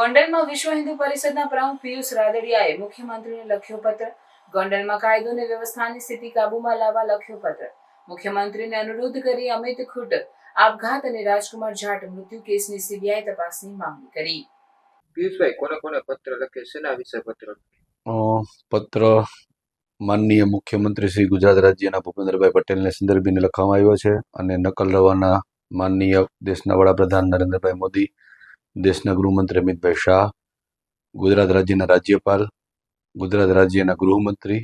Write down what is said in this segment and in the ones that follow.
ગોંડલમાં વિશ્વ હિન્દુ પરિષદના પ્રમુખ પિયુષ રાદડિયાએ મુખ્યમંત્રીને લખ્યો પત્ર. ગોંડલમાં કાયદો અને વ્યવસ્થાની સ્થિતિ કાબૂમાં લાવવા લખ્યો પત્ર. મુખ્યમંત્રીને અનુરોધ કરી અમિત ખુટ આપઘાત અને રાજકુમાર જાટ મૃત્યુ કેસની સીબીઆઈ તપાસની માંગણી કરી. પિયુષભાઈ કોને કોને પત્ર લખે? શેના વિશે પત્ર અ, પત્ર માનનીય મુખ્યમંત્રી શ્રી ગુજરાત રાજ્યના ભૂપેન્દ્રભાઈ પટેલને સંદર્ભીને લખવામાં આવ્યો છે અને નકલ રવાના માનનીય દેશના વડાપ્રધાન નરેન્દ્રભાઈ મોદી દેશના ગૃહમંત્રી અમિતભાઈ શાહ, ગુજરાત રાજ્યના રાજ્યપાલ, ગુજરાત રાજ્યના ગૃહમંત્રી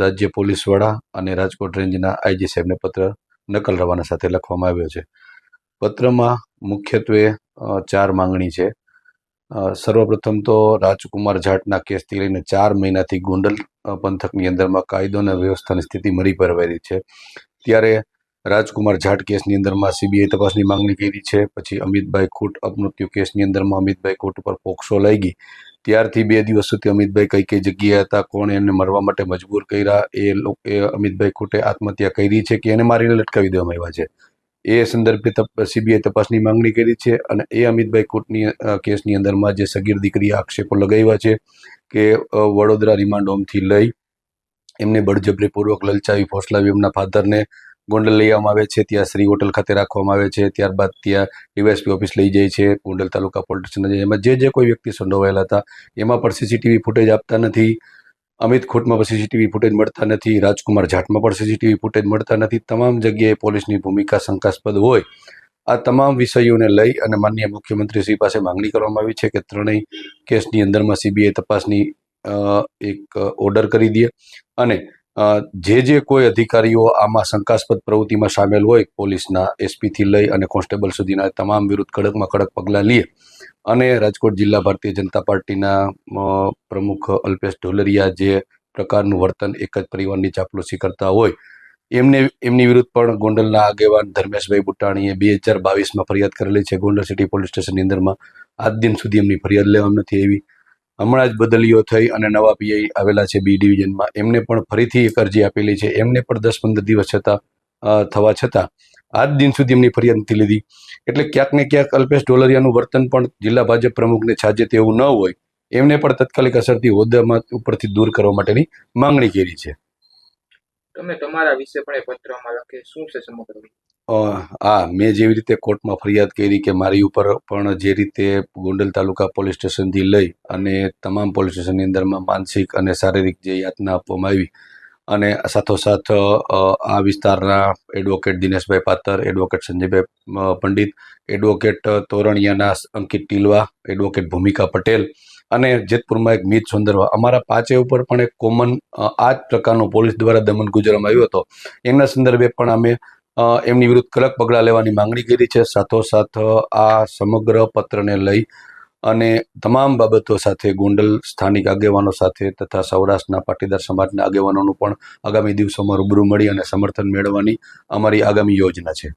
રાજ્ય પોલીસ વડા અને રાજકોટ રેન્જના આઈજી સાહેબને પત્ર નકલ રવાના સાથે લખવામાં આવ્યો છે. પત્રમાં મુખ્યત્વે ચાર માંગણી છે. સર્વપ્રથમ તો રાજકુમાર જાટના કેસથી લઈને ચાર મહિનાથી ગોંડલ પંથકની અંદરમાં કાયદો અને વ્યવસ્થાની સ્થિતિ મરી પરવારી છે. ત્યારે રાજકુમાર જાટ કેસની અંદરમાં સીબીઆઈ તપાસની માંગણી કરી છે. પછી અમિતભાઈ ખૂટ અપમૃત્યુ કેસની અંદરમાં અમિતભાઈ ખૂટ ઉપર પોક્સો લાગી ત્યારથી બે દિવસ સુધી અમિતભાઈ કઈ કઈ જગ્યાએ હતા, કોણ એમને મરવા માટે મજબૂર કર્યા, એ એ અમિતભાઈ ખૂટે આત્મહત્યા કરી છે કે એને મારીને લટકાવી દેવામાં આવ્યા છે? એ સંદર્ભે સીબીઆઈ તપાસની માંગણી કરી છે અને એ અમિતભાઈ ખૂટની કેસની અંદરમાં જે સગીર દીકરી આક્ષેપો લગાવ્યા છે કે વડોદરા રિમાન્ડ હોમથી લઈ એમને બળજબરીપૂર્વક લલચાવી, ફોસલાવી એમના ફાધરને ગોંડલ લઈ આવવામાં આવે છે, ત્યાં શ્રી હોટલ ખાતે રાખવામાં આવે છે, ત્યારબાદ ત્યાં ડીવાયસપી ઓફિસ લઈ જાય છે, ગોંડલ તાલુકા પોલીસ સ્ટેશન એમાં જે જે કોઈ વ્યક્તિ સંડોવાયેલા હતા, એમાં પણ સીસીટીવી ફૂટેજ આપતા નથી. અમિત ખોટમાં પણ સીસીટીવી ફૂટેજ મળતા નથી. રાજકુમાર જાટમાં પણ સીસીટીવી ફૂટેજ મળતા નથી. તમામ જગ્યાએ પોલીસની ભૂમિકા શંકાસ્પદ હોય. આ તમામ વિષયોને લઈ અને માનનીય મુખ્યમંત્રી શ્રી પાસે માંગણી કરવામાં આવી છે કે ત્રણેય કેસની અંદરમાં સીબીઆઈ તપાસની એક ઓર્ડર કરી દે અને જે જે કોઈ અધિકારીઓ આમાં શંકાસ્પદ પ્રવૃત્તિમાં સામેલ હોય, પોલીસના એસપીથી લઈ અને કોન્સ્ટેબલ સુધીના તમામ વિરુદ્ધ કડકમાં કડક પગલાં લે અને રાજકોટ જિલ્લા ભારતીય જનતા પાર્ટીના પ્રમુખ અલ્પેશ ઢોલરિયા જે પ્રકારનું વર્તન એક જ પરિવારની ચાપલુસી કરતા હોય, એમને, એમની વિરુદ્ધ પણ ગોંડલના આગેવાન ધર્મેશભાઈ બુટાણીએ બે હજાર બાવીસમાં ફરિયાદ કરેલી છે. ગોંડલ સિટી પોલીસ સ્ટેશનની અંદરમાં આજ દિન સુધી એમની ફરિયાદ લેવામાં નથી આવી. હમણાં જ બદલીઓ થઈ અને નવા પીઆઈ આવેલા છે બી ડિવિઝનમાં. એમને પણ ફરીથી એક અરજી આપેલી છે. એમને પણ દસ પંદર દિવસ છતાં થવા છતાં, આજ દિન સુધી એમની ફરિયાદ નથી લીધી. એટલે ક્યાંક ને ક્યાંક અલ્પેશ ડોલરિયાનું વર્તન પણ જિલ્લા ભાજપ પ્રમુખને છાજે તેવું ન હોય, એમને પણ તાત્કાલિક અસરથી હોદ્દામાં ઉપરથી દૂર કરવા માટેની માંગણી કરી છે. તમે તમારા વિશે પણ એ પત્રમાં લખે શું છે સમગ્ર હા મેં જેવી રીતે કોર્ટમાં ફરિયાદ કરી કે મારી ઉપર પણ જે રીતે ગોંડલ તાલુકા પોલીસ સ્ટેશનથી લઈ અને તમામ પોલીસ સ્ટેશનની અંદરમાં માનસિક અને શારીરિક જે યાતના આપવામાં આવી અને સાથોસાથ આ વિસ્તારના advocate Dineshbhai Patar, advocate Sanjaybhai Pandit, advocate તોરણિયાના Ankit Tilva, advocate Bhumika Patel અને જેતપુરમાં એક મિત સુંદરવા. અમારા પાંચે ઉપર પણ એક કોમન આ જ પ્રકારનો પોલીસ દ્વારા દમન ગુજરવામાં આવ્યો હતો. એના સંદર્ભે પણ અમે એમની વિરુદ્ધ કડક પગલાં લેવાની માંગણી કરી છે. સાથોસાથ આ સમગ્ર પત્રને લઈ અને તમામ બાબતો સાથે ગોંડલ સ્થાનિક આગેવાનો સાથે તથા સૌરાષ્ટ્રના પાટીદાર સમાજના આગેવાનોનું પણ આગામી દિવસોમાં રૂબરૂ મળી અને સમર્થન મેળવવાની અમારી આગામી યોજના છે.